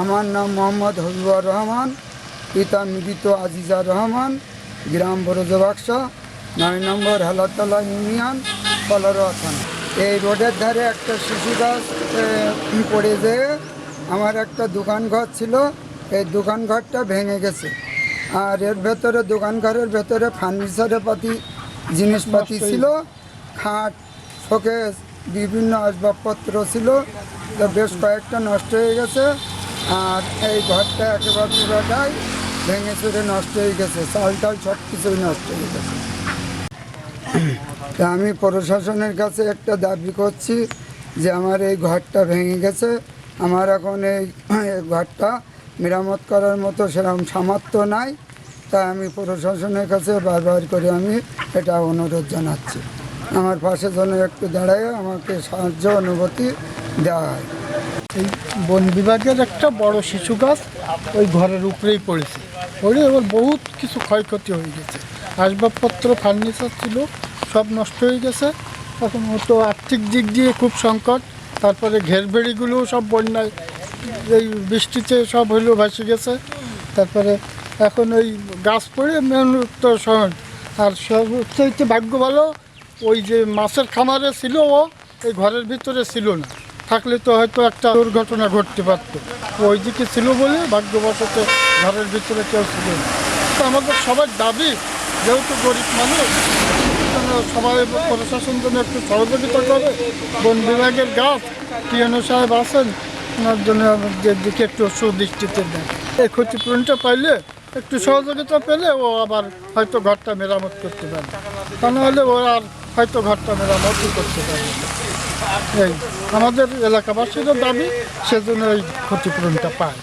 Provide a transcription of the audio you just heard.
আমরা নাম মোহাম্মদ হবিবুর রহমান, পিতা মৃত আজিজা রহমান, গ্রাম বরজবাক্সা, নয় নম্বর হালাতলা ইউনিয়ন কলরা থানা। এই রোডের ধারে একটা শিশু গাছ পড়ে যেয়ে আমার একটা দোকান ঘর ছিল, এই দোকান ঘরটা ভেঙে গেছে। আর এর ভেতরে দোকান ঘরের ভেতরে ফার্নিচারের পাতি জিনিসপাতি ছিল খাট শোকেস বিভিন্ন আসবাবপত্র ছিল। তো বেশ কয়েকটা নষ্ট হয়ে গেছে। আর এই ঘরটা একেবারে পুরোটাই ভেঙে চুরে নষ্ট হয়ে গেছে। চাল টাল সব কিছুই নষ্ট হয়ে গেছে। তা আমি প্রশাসনের কাছে একটা দাবি করছি যে আমার এই ঘরটা ভেঙে গেছে। আমার এখন এই এই ঘরটা মেরামত করার মতো সেরকম সামর্থ্য নাই। তাই আমি প্রশাসনের কাছে বারবার করে আমি এটা অনুরোধ জানাচ্ছি। আমার পাশে যেন একটু দাঁড়ায়, আমাকে সাহায্য, অনুভূতি দেওয়া হয়। এই বন বিভাগের একটা বড় শিশু গাছ ওই ঘরের উপরেই পড়েছে। পড়ে এবার বহুত কিছু ক্ষয়ক্ষতি হয়ে গেছে। আসবাবপত্র, ফার্নিচার ছিল, সব নষ্ট হয়ে গেছে। এখন তো আর্থিক দিক দিয়ে খুব সংকট। তারপরে ঘেরবেড়িগুলোও সব বন্যায়, এই বৃষ্টিতে সব হইল, ভাসে গেছে। তারপরে এখন ওই গাছ পড়ে মেন তো শহর আর সবচাইতে ভাগ্য ভালো, ওই যে মাছের খামারে ছিল ও, এই ঘরের ভিতরে ছিল না। থাকলে তো হয়তো একটা দুর্ঘটনা ঘটতে পারতো। ওই দিকে ছিল বলে ভাগ্যবশত ঘরের ভিতরে কেউ ছিল না। তো আমাদের সবার দাবি, যেহেতু গরিব মানুষ সবাই প্রশাসন জন্য একটু সহযোগিতা করে? বন বিভাগের গাছ, টিএনও সাহেব আছেন, ওনার জন্য আমাদের দিকে একটু সুদৃষ্টিতে দেন। এই ক্ষতিপূরণটা পাইলে একটু সহযোগিতা পেলে ও আবার হয়তো ঘরটা মেরামত করতে পারে। তা নাহলে ও আর হয়তো ঘরটা মেরামতই করতে পারে এই, আমাদের এলাকাবাসীরও দাবি, সেজন্য এই ক্ষতিপূরণটা পায়।